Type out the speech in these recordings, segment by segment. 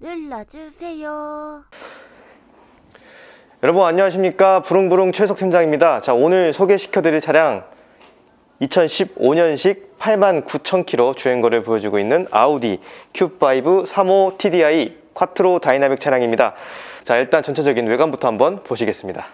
눌러주세요. 여러분 안녕하십니까? 부릉부릉 최석 팀장입니다. 자 오늘 소개시켜드릴 차량 2015년식 89,000km 주행거리를 보여주고 있는 아우디 Q5 35 TDI 쿼트로 다이나믹 차량입니다. 자 일단 전체적인 외관부터 한번 보시겠습니다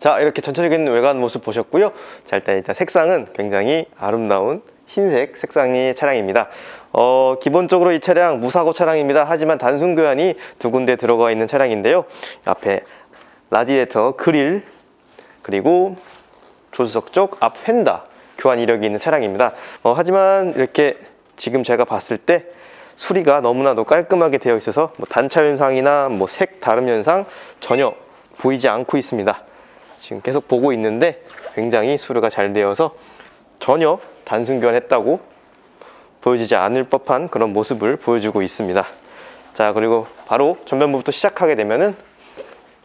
자 이렇게 전체적인 외관 모습 보셨고요. 자 일단 일단 색상은 굉장히 아름다운 흰색 색상의 차량입니다. 어, 기본적으로 이 차량 무사고 차량입니다. 하지만 단순 교환이 두 군데 들어가 있는 차량인데요. 앞에 라디에이터 그릴 그리고 조수석 쪽 앞 휀다 교환 이력이 있는 차량입니다. 어, 하지만 이렇게 지금 제가 봤을 때 수리가 너무나도 깔끔하게 되어 있어서 뭐 단차 현상이나 뭐 색 다름 현상 전혀 보이지 않고 있습니다 지금 계속 보고 있는데 굉장히 수리가 잘 되어서 전혀 단순 교환했다고 보여지지 않을 법한 그런 모습을 보여주고 있습니다. 자 그리고 바로 전면부부터 시작하게 되면은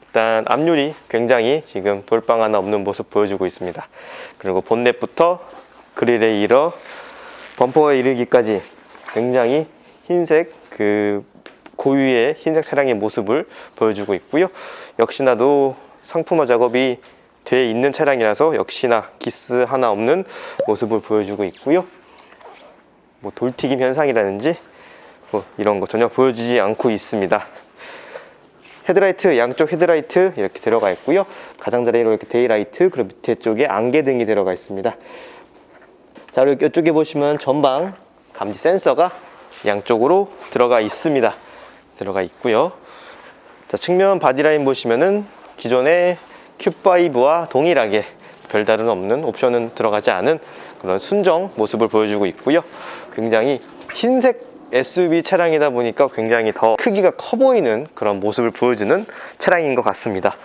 일단 앞유리 굉장히 지금 돌방 하나 없는 모습 보여주고 있습니다. 그리고 본넷부터 그릴에 이어 범퍼에 이르기까지 굉장히 흰색 그 고유의 흰색 차량의 모습을 보여주고 있고요. 역시나도 상품화 작업이 돼 있는 차량이라서 역시나 기스 하나 없는 모습을 보여주고 있고요. 뭐 돌튀김 현상이라든지 뭐 이런 거 전혀 보여주지 않고 있습니다. 헤드라이트 양쪽 헤드라이트 이렇게 들어가 있고요. 가장자리로 이렇게 데이라이트 그리고 밑에 쪽에 안개등이 들어가 있습니다. 자 그리고 이쪽에 보시면 전방 감지 센서가 양쪽으로 들어가 있습니다. 들어가 있고요. 자 측면 바디라인 보시면은 기존의 Q5와 동일하게 별다른 없는 옵션은 들어가지 않은 그런 순정 모습을 보여주고 있고요. 굉장히 흰색 SUV 차량이다 보니까 굉장히 더 크기가 커 보이는 그런 모습을 보여주는 차량인 것 같습니다.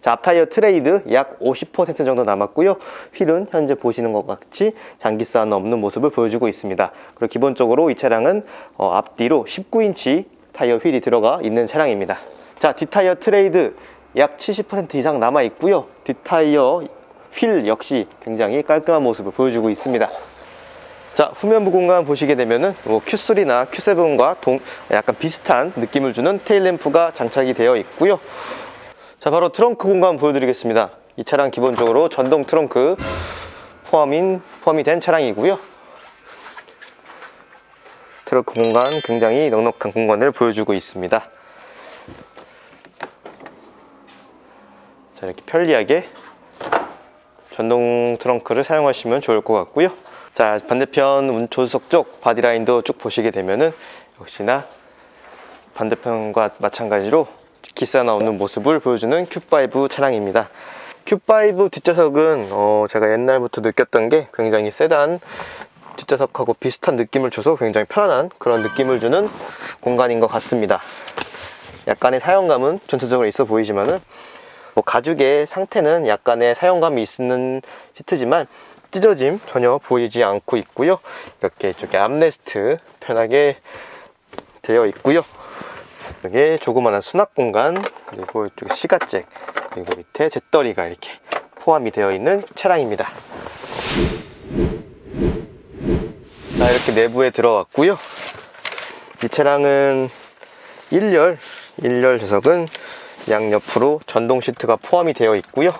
자, 앞타이어 트레이드 약 50% 정도 남았고요. 휠은 현재 보시는 것 같이 장기사는 없는 모습을 보여주고 있습니다. 그리고 기본적으로 이 차량은 어, 앞뒤로 19인치 타이어 휠이 들어가 있는 차량입니다. 자, 뒷타이어 트레이드 약 70% 이상 남아 있고요. 뒷타이어 휠 역시 굉장히 깔끔한 모습을 보여주고 있습니다. 자, 후면부 공간 보시게 되면은 뭐 Q3나 Q7과 동, 약간 비슷한 느낌을 주는 테일램프가 장착이 되어 있고요. 자, 바로 트렁크 공간 보여드리겠습니다. 이 차량 기본적으로 전동 트렁크 포함인, 포함이 된 차량이고요. 트렁크 공간 굉장히 넉넉한 공간을 보여주고 있습니다. 자, 이렇게 편리하게 전동 트렁크를 사용하시면 좋을 것 같고요. 자, 반대편 운- 조수석 쪽 바디라인도 쭉 보시게 되면은 역시나 반대편과 마찬가지로 기스 하나 없는 모습을 보여주는 Q5 차량입니다. Q5 뒷좌석은 어, 제가 옛날부터 느꼈던 게 굉장히 세단 뒷좌석하고 비슷한 느낌을 줘서 굉장히 편안한 그런 느낌을 주는 공간인 것 같습니다. 약간의 사용감은 전체적으로 있어 보이지만은 뭐 가죽의 상태는 약간의 사용감이 있는 시트지만 찢어짐 전혀 보이지 않고 있고요. 이렇게 이쪽에 암레스트 편하게 되어 있고요. 여기에 조그마한 수납 공간 그리고 이쪽에 시가잭 그리고 밑에 잿더리가 이렇게 포함이 되어 있는 차량입니다. 자 이렇게 내부에 들어왔고요. 이 차량은 1열 1열 좌석은 양옆으로 전동 시트가 포함이 되어 있고요.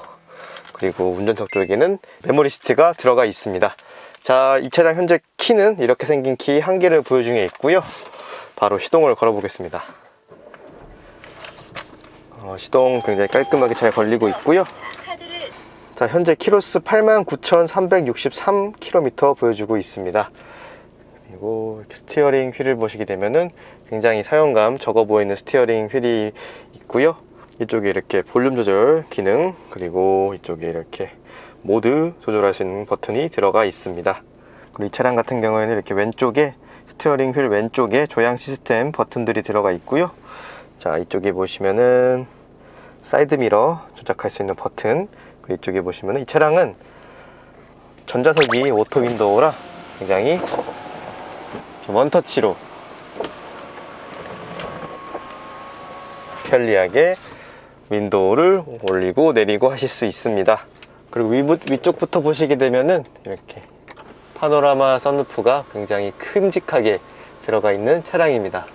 그리고 운전석 쪽에는 메모리 시트가 들어가 있습니다. 자, 이 차량 현재 키는 이렇게 생긴 키 한 개를 보여 중에 있고요. 바로 시동을 걸어 보겠습니다. 어, 시동 굉장히 깔끔하게 잘 걸리고 있고요. 자, 현재 키로수 89,363km 보여주고 있습니다. 그리고 스티어링 휠을 보시게 되면은 굉장히 사용감 적어 보이는 스티어링 휠이 있고요. 이쪽에 이렇게 볼륨 조절 기능 그리고 이쪽에 이렇게 모드 있는 버튼이 들어가 있습니다. 그리고 이 차량 같은 경우에는 이렇게 왼쪽에 스티어링 휠 왼쪽에 조향 시스템 버튼들이 들어가 있고요. 자 이쪽에 보시면은 사이드 미러 조작할 수 있는 버튼 그리고 이쪽에 보시면은 이 차량은 전자석이 오토 윈도우라 굉장히 좀 원터치로 편리하게 윈도우를 올리고 내리고 하실 수 있습니다. 그리고 위, 위쪽부터 보시게 되면은 이렇게 파노라마 선루프가 굉장히 큼직하게 들어가 있는 차량입니다.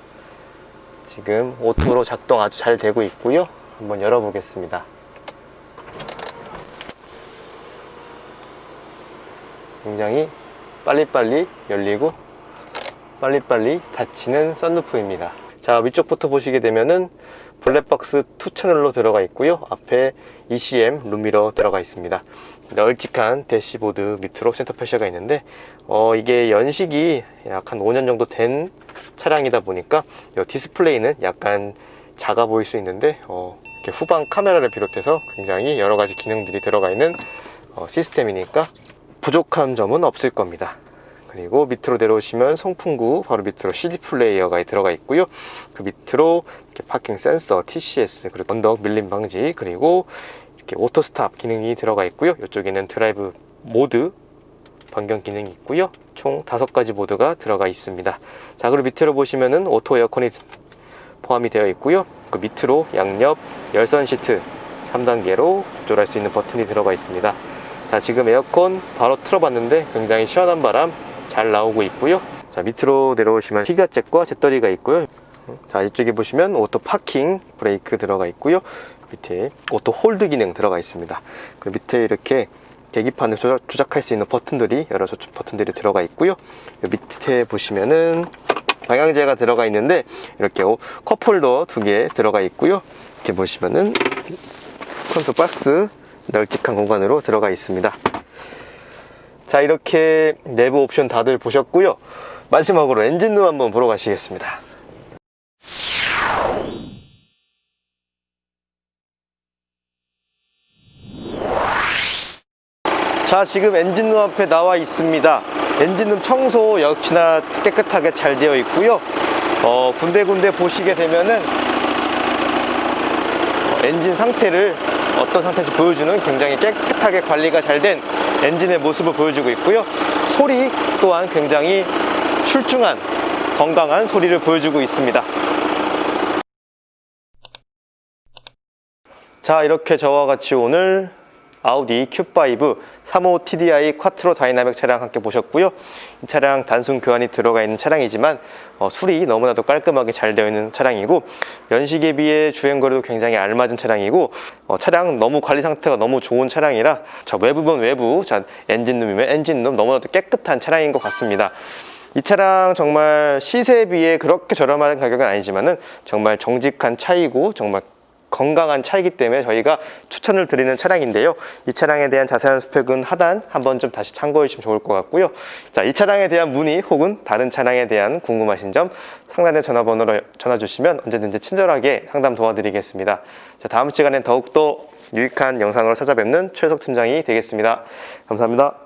지금 오토로 작동 아주 잘 되고 있고요. 한번 열어보겠습니다. 굉장히 빨리빨리 열리고 빨리빨리 닫히는 썬루프입니다. 자 위쪽부터 보시게 되면은 블랙박스 2 채널로 들어가 있고요. 앞에 ECM 룸미러 들어가 있습니다. 널찍한 대시보드 밑으로 센터 패셔가 있는데 어, 이게 연식이 약 한 5년 정도 된 차량이다 보니까 이 디스플레이는 약간 작아 보일 수 있는데 어, 이렇게 후방 카메라를 비롯해서 굉장히 여러 가지 기능들이 들어가 있는 어, 시스템이니까 부족한 점은 없을 겁니다. 그리고 밑으로 내려오시면 송풍구 바로 밑으로 CD 플레이어가 들어가 있고요. 그 밑으로 이렇게 파킹 센서, TCS, 그리고 언덕 밀림 방지, 그리고 이렇게 오토 스탑 기능이 들어가 있고요. 이쪽에는 드라이브 모드 변경 기능이 있고요. 총 다섯 가지 모드가 들어가 있습니다. 자, 그리고 밑으로 보시면은 오토 에어컨이 포함이 되어 있고요. 그 밑으로 양옆 열선 시트 3단계로 조절할 수 있는 버튼이 들어가 있습니다. 자, 지금 에어컨 바로 틀어봤는데 굉장히 시원한 바람 잘 나오고 있고요. 자, 밑으로 내려오시면 히가잭과 잿더리가 있고요. 자, 이쪽에 보시면 오토 파킹 브레이크 들어가 있고요. 밑에 오토 홀드 기능 들어가 있습니다. 그 밑에 이렇게 계기판을 조작, 조작할 수 있는 버튼들이 여러 버튼들이 들어가 있고요. 요 밑에 보시면은 방향제가 들어가 있는데 이렇게 오- 컵홀더 두 개 들어가 있고요. 이렇게 보시면은 콘솔 박스 널찍한 공간으로 들어가 있습니다. 자 이렇게 내부 옵션 다들 보셨고요. 마지막으로 엔진룸 한번 보러 가시겠습니다. 자 지금 엔진룸 앞에 나와 있습니다 엔진룸 청소 역시나 깨끗하게 잘 되어 있고요 어, 군데군데 보시게 되면은 어, 엔진 상태를 어떤 상태인지 보여주는 굉장히 깨끗하게 관리가 잘 된 엔진의 모습을 보여주고 있고요. 소리 또한 굉장히 출중한 건강한 소리를 보여주고 있습니다. 자 이렇게 저와 같이 오늘 아우디 Q5 35 TDI 쿼트로 다이나믹 차량 함께 보셨고요. 이 차량 단순 교환이 들어가 있는 차량이지만 어, 수리 너무나도 깔끔하게 잘 되어 있는 차량이고 연식에 비해 주행 거리도 굉장히 알맞은 차량이고 어, 차량 너무 관리 상태가 너무 좋은 차량이라 자 외부면 외부, 자 엔진룸이면 엔진룸 너무나도 깨끗한 차량인 것 같습니다. 이 차량 정말 시세에 비해 그렇게 저렴한 가격은 아니지만은 정말 정직한 차이고 정말 건강한 차이기 때문에 저희가 추천을 드리는 차량인데요. 이 차량에 대한 자세한 스펙은 하단 한번 좀 다시 참고해 주시면 좋을 것 같고요. 자, 이 차량에 대한 문의 혹은 다른 차량에 대한 궁금하신 점 상단의 전화번호로 전화 주시면 언제든지 친절하게 상담 도와드리겠습니다. 자, 다음 시간엔 더욱더 유익한 영상으로 찾아뵙는 최석 팀장이 되겠습니다. 감사합니다.